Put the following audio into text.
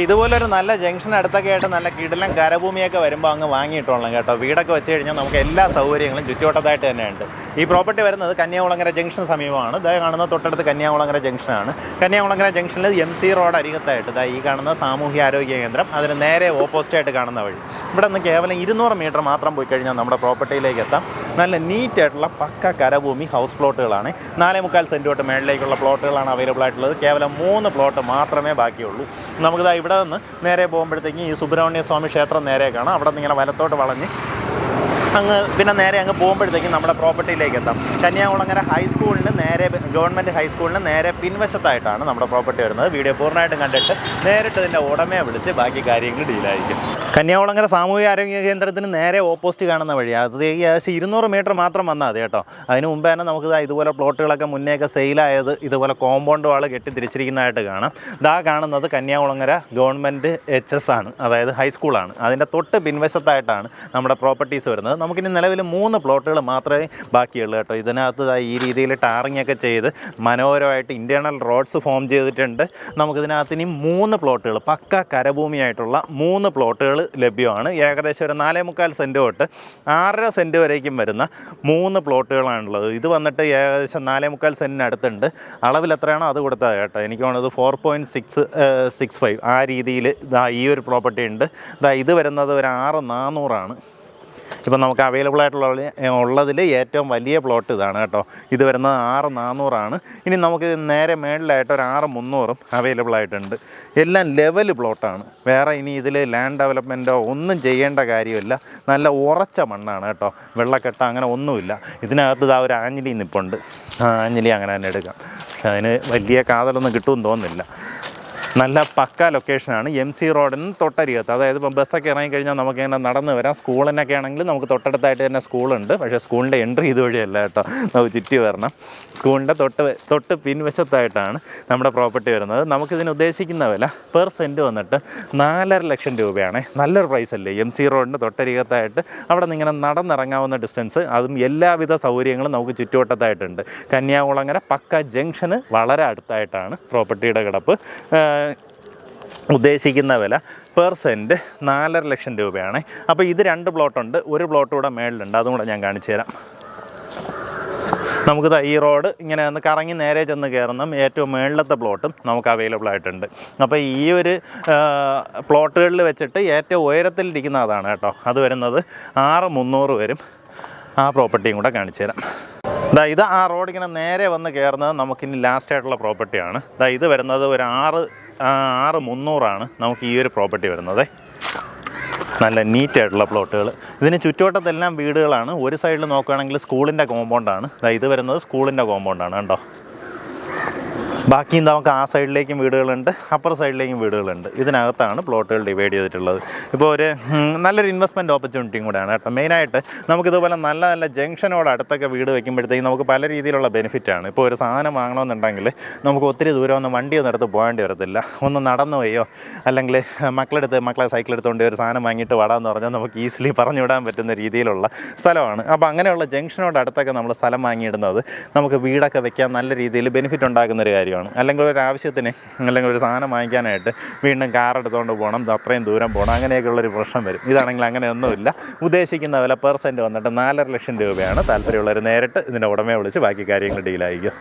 ഇതുപോലൊരു നല്ല ജംഗ്ഷൻ അടുത്തൊക്കെ ആയിട്ട് നല്ല കിടലം കരഭൂമിയൊക്കെ വരുമ്പോൾ അങ്ങ് വാങ്ങിയിട്ടുള്ളൂ കേട്ടോ. വീടൊക്കെ വെച്ച് കഴിഞ്ഞാൽ നമുക്ക് എല്ലാ സൗകര്യങ്ങളും ചുറ്റുവട്ടത്തായിട്ട് തന്നെയുണ്ട്. ഈ പ്രോപ്പർട്ടി വരുന്നത് കന്യാകുളങ്ങര ജംഗ്ഷൻ സമീപമാണ്. ഇതായി കാണുന്ന തൊട്ടടുത്ത് കന്യാകുളങ്ങര ജംഗ്ഷനാണ്. കന്യാകുളങ്ങര ജംഗ്ഷനിൽ എം സി റോഡ് അരികത്തായിട്ട്. ഇതാ ഈ കാണുന്ന സാമൂഹ്യ ആരോഗ്യ കേന്ദ്രം. അതിന് നേരെ ഓപ്പോസിറ്റായിട്ട് കാണുന്ന വഴി. ഇവിടെ നിന്ന് കേവലം ഇരുന്നൂറ് മീറ്റർ മാത്രം പോയി കഴിഞ്ഞാൽ നമ്മുടെ പ്രോപ്പർട്ടിയിലേക്ക് എത്താം. നല്ല നീറ്റായിട്ടുള്ള പക്ക കരഭൂമി ഹൗസ് പ്ലോട്ടുകളാണ് നാലേ മുക്കാൽ സെന്റ് തൊട്ട് മേളിലേക്കുള്ള പ്ലോട്ടുകളാണ് അവൈലബിൾ ആയിട്ടുള്ളത്. കേവലം മൂന്ന് പ്ലോട്ട് മാത്രമേ ബാക്കിയുള്ളൂ. നമുക്കിതാ ഇവിടെ നിന്ന് നേരെ പോകുമ്പോഴത്തേക്കും ഈ സുബ്രഹ്മണ്യ സ്വാമി ക്ഷേത്രം നേരെ കാണാം. അവിടെ നിന്ന് ഇങ്ങനെ വലത്തോട്ട് വളഞ്ഞ് അങ്ങ് പിന്നെ നേരെ അങ്ങ് പോകുമ്പോഴത്തേക്കും നമ്മുടെ പ്രോപ്പർട്ടിയിലേക്ക് എത്താം. കന്യാകുളങ്ങര ഹൈസ്കൂളിന് നേരെ ഗവൺമെന്റ് ഹൈസ്കൂളിന് നേരെ പിൻവശത്തായിട്ടാണ് നമ്മുടെ പ്രോപ്പർട്ടി വരുന്നത്. വീഡിയോ പൂർണമായിട്ടും കണ്ടിട്ട് നേരിട്ട് ഇതിന്റെ ഉടമയെ വിളിച്ച് ബാക്കി കാര്യങ്ങൾ ഡീലായിരിക്കും കന്യാകുളങ്ങര സാമൂഹിക ആരോഗ്യ കേന്ദ്രത്തിന് നേരെ ഓപ്പോസിറ്റ് കാണുന്ന വഴി അത് ഏകദേശം ഇരുന്നൂറ് മീറ്റർ മാത്രം വന്നാൽ മതി കേട്ടോ. അതിന് മുമ്പ് തന്നെ നമുക്ക് ഇതുപോലെ പ്ലോട്ടുകളൊക്കെ മുന്നേയൊക്കെ സെയിലായത് ഇതുപോലെ കോമ്പൗണ്ട് വാൾ കെട്ടി തിരിച്ചിരിക്കുന്നതായിട്ട് കാണാം. ഇതാ കാണുന്നത് കന്യാകുളങ്ങര ഗവൺമെന്റ് എച്ച് എസ് ആണ്. അതായത് ഹൈസ്കൂളാണ് അതിന്റെ തൊട്ട് പിൻവശത്തായിട്ടാണ് നമ്മുടെ പ്രോപ്പർട്ടീസ് വരുന്നത്. നമുക്കിനി നിലവിൽ മൂന്ന് പ്ലോട്ടുകൾ മാത്രമേ ബാക്കിയുള്ളൂ കേട്ടോ. ഇതിനകത്ത് ഈ രീതിയിൽ ടാറിങ് ഒക്കെ ചെയ്ത് മനോഹരമായിട്ട് ഇന്റേർണൽ റോഡ്സ് ഫോം ചെയ്തിട്ടുണ്ട്. നമുക്കിതിനകത്ത് ഇനി മൂന്ന് പ്ലോട്ടുകൾ പക്ക കരഭൂമിയായിട്ടുള്ള മൂന്ന് പ്ലോട്ടുകൾ ലഭ്യമാണ്. ഏകദേശം ഒരു നാലേ മുക്കാൽ സെന്റ് തൊട്ട് ആറര സെന്റ് വരേക്കും വരുന്ന മൂന്ന് പ്ലോട്ടുകളാണുള്ളത്. ഇത് വന്നിട്ട് ഏകദേശം നാലേ മുക്കാൽ സെന്റിനടുത്തുണ്ട് അളവിൽ എത്രയാണോ അത് കൊടുത്താൽ കേട്ടോ. എനിക്ക് തോന്നുന്നത് four point six six five ആ രീതിയിൽ ഇതാ ഈ ഒരു പ്രോപ്പർട്ടി ഉണ്ട്. ഇത് വരുന്നത് ഒരു ആറ് നാനൂറാണ് ഇപ്പം നമുക്ക് അവൈലബിൾ ആയിട്ടുള്ള ഉള്ളതിൽ ഏറ്റവും വലിയ പ്ലോട്ട് ഇതാണ് കേട്ടോ. ഇത് വരുന്നത് ആറ് നാനൂറാണ് ഇനി നമുക്ക് നേരെ മേളിലായിട്ട് ഒരു ആറ് മുന്നൂറും അവൈലബിൾ ആയിട്ടുണ്ട്. എല്ലാം ലെവൽ പ്ലോട്ടാണ് വേറെ ഇനി ഇതിൽ ലാൻഡ് ഡെവലപ്മെന്റോ ഒന്നും ചെയ്യേണ്ട കാര്യമില്ല. നല്ല ഉറച്ച മണ്ണാണ് കേട്ടോ. വെള്ളക്കെട്ട അങ്ങനെ ഒന്നുമില്ല. ഇതിനകത്ത് ഇതാ ഒരു ആഞ്ഞിലി നിപ്പുണ്ട്. ആ ആഞ്ഞിലി അങ്ങനെ തന്നെ എടുക്കാം. അതിന് വലിയ കാതലൊന്നും കിട്ടുമെന്ന് തോന്നുന്നില്ല. നല്ല പക്ക ലൊക്കേഷനാണ് എം സി റോഡിന് തൊട്ടരികത്ത്. അതായത് ഇപ്പം ബസ്സൊക്കെ ഇറങ്ങിക്കഴിഞ്ഞാൽ നമുക്ക് ഇങ്ങനെ നടന്ന് വരാം. സ്കൂളിനൊക്കെ ആണെങ്കിൽ നമുക്ക് തൊട്ടടുത്തായിട്ട് തന്നെ സ്കൂളുണ്ട് പക്ഷേ സ്കൂളിന്റെ എൻട്രി ഇതുവഴിയല്ല കേട്ടോ. നമുക്ക് ചുറ്റി വരണം. സ്കൂളിന്റെ തൊട്ട് തൊട്ട് പിൻവശത്തായിട്ടാണ് നമ്മുടെ പ്രോപ്പർട്ടി വരുന്നത്. നമുക്കിതിന് ഉദ്ദേശിക്കുന്ന വില പെർ സെന്റ് വന്നിട്ട് നാലര ലക്ഷം രൂപയാണ്. നല്ലൊരു പ്രൈസ് അല്ലേ? എം സി റോഡിന്റെ തൊട്ടരികത്തായിട്ട് അവിടെ നിന്ന് ഇങ്ങനെ നടന്നിറങ്ങാവുന്ന ഡിസ്റ്റൻസ് അതും എല്ലാവിധ സൗകര്യങ്ങളും നമുക്ക് ചുറ്റുവട്ടത്തായിട്ടുണ്ട്. കന്യാകുളങ്ങര പക്ക ജംഗ്ഷന് വളരെ അടുത്തായിട്ടാണ് പ്രോപ്പർട്ടിയുടെ കിടപ്പ്. ഉദ്ദേശിക്കുന്ന വില പെർ സെന്റ് നാലര ലക്ഷം രൂപയാണ്. അപ്പോൾ ഇത് രണ്ട് പ്ലോട്ടുണ്ട്. ഒരു പ്ലോട്ട് കൂടെ മേളിലുണ്ട്. അതും കൂടെ ഞാൻ കാണിച്ചു തരാം. നമുക്ക് ഈ റോഡ് ഇങ്ങനെ ഒന്ന് കറങ്ങി നേരെ ചെന്ന് കയറുന്ന ഏറ്റവും മേളിലത്തെ പ്ലോട്ടും നമുക്ക് അവൈലബിൾ ആയിട്ടുണ്ട്. അപ്പോൾ ഈ ഒരു പ്ലോട്ടുകളിൽ വെച്ചിട്ട് ഏറ്റവും ഉയരത്തിലിരിക്കുന്ന അതാണ് കേട്ടോ. അത് വരുന്നത് ആറ് മുന്നൂറ് വരും. ആ പ്രോപ്പർട്ടിയും കൂടെ കാണിച്ചു തരാം. ദാ ഇത് ആ റോഡ് ഇങ്ങനെ നേരെ വന്ന് കയറുന്നത് നമുക്കിനി ലാസ്റ്റ് ആയിട്ടുള്ള പ്രോപ്പർട്ടിയാണ്. ദാ ഇത് വരുന്നത് ഒരു ആറ് ആറ് മുന്നൂറാണ് നമുക്ക് ഈ ഒരു പ്രോപ്പർട്ടി വരുന്നത്. നല്ല നീറ്റായിട്ടുള്ള പ്ലോട്ടുകൾ ഇതിന് ചുറ്റുവട്ടത്തെല്ലാം വീടുകളാണ്. ഒരു സൈഡിൽ നോക്കുകയാണെങ്കിൽ സ്കൂളിന്റെ കോമ്പൗണ്ടാണ് ഇത് വരുന്നത് സ്കൂളിന്റെ കോമ്പൗണ്ടാണ് കണ്ടോ? ബാക്കി നമുക്ക് ആ സൈഡിലേക്കും വീടുകളുണ്ട് അപ്പർ സൈഡിലേക്കും വീടുകളുണ്ട്. ഇതിനകത്താണ് പ്ലോട്ടുകൾ ഡിവൈഡ് ചെയ്തിട്ടുള്ളത്. ഇപ്പോൾ ഒരു നല്ലൊരു ഇൻവെസ്റ്റ്മെന്റ് ഓപ്പർച്യൂണിറ്റിയും കൂടെയാണ് കേട്ടോ. മെയിനായിട്ട് നമുക്കിതുപോലെ നല്ല നല്ല ജംഗ്ഷനോട് അടുത്തൊക്കെ വീട് വയ്ക്കുമ്പോഴത്തേക്കും നമുക്ക് പല രീതിയിലുള്ള ബെനിഫിറ്റാണ് ഇപ്പോൾ ഒരു സാധനം വാങ്ങണമെന്നുണ്ടെങ്കിൽ നമുക്ക് ഒത്തിരി ദൂരം ഒന്നും വണ്ടിയൊന്നും എടുത്ത് പോകേണ്ടി വരത്തില്ല. ഒന്ന് നടന്നു പോയോ? അല്ലെങ്കിൽ മക്കളെടുത്ത് മക്കളെ സൈക്കിൾ എടുത്തുകൊണ്ട് ഒരു സാധനം വാങ്ങിയിട്ട് വടാന്ന് പറഞ്ഞാൽ നമുക്ക് ഈസിലി പറഞ്ഞു വിടാൻ പറ്റുന്ന രീതിയിലുള്ള സ്ഥലമാണ്. അപ്പോൾ അങ്ങനെയുള്ള ജംഗ്ഷനോട് അടുത്തൊക്കെ നമ്മൾ സ്ഥലം വാങ്ങിയിടുന്നത് നമുക്ക് വീടൊക്കെ വെക്കാൻ നല്ല രീതിയിൽ ബെനിഫിറ്റ് ഉണ്ടാക്കുന്ന ഒരു കാര്യമാണ് അല്ലെങ്കിൽ ഒരു ആവശ്യത്തിന് അല്ലെങ്കിൽ ഒരു സാധനം വാങ്ങിക്കാനായിട്ട് വീണ്ടും കാർ എടുത്തുകൊണ്ട് പോകണം അത്രയും ദൂരം പോകണം അങ്ങനെയൊക്കെയുള്ളൊരു പ്രശ്നം വരും. ഇതാണെങ്കിൽ അങ്ങനെയൊന്നുമില്ല ഉദ്ദേശിക്കുന്ന വില പെർസെന്റ് വന്നിട്ട് നാലര ലക്ഷം രൂപയാണ് താല്പര്യമുള്ളവർ നേരിട്ട് ഇതിന്റെ ഉടമയെ വിളിച്ച് ബാക്കി കാര്യങ്ങൾ ഡീലായിരിക്കും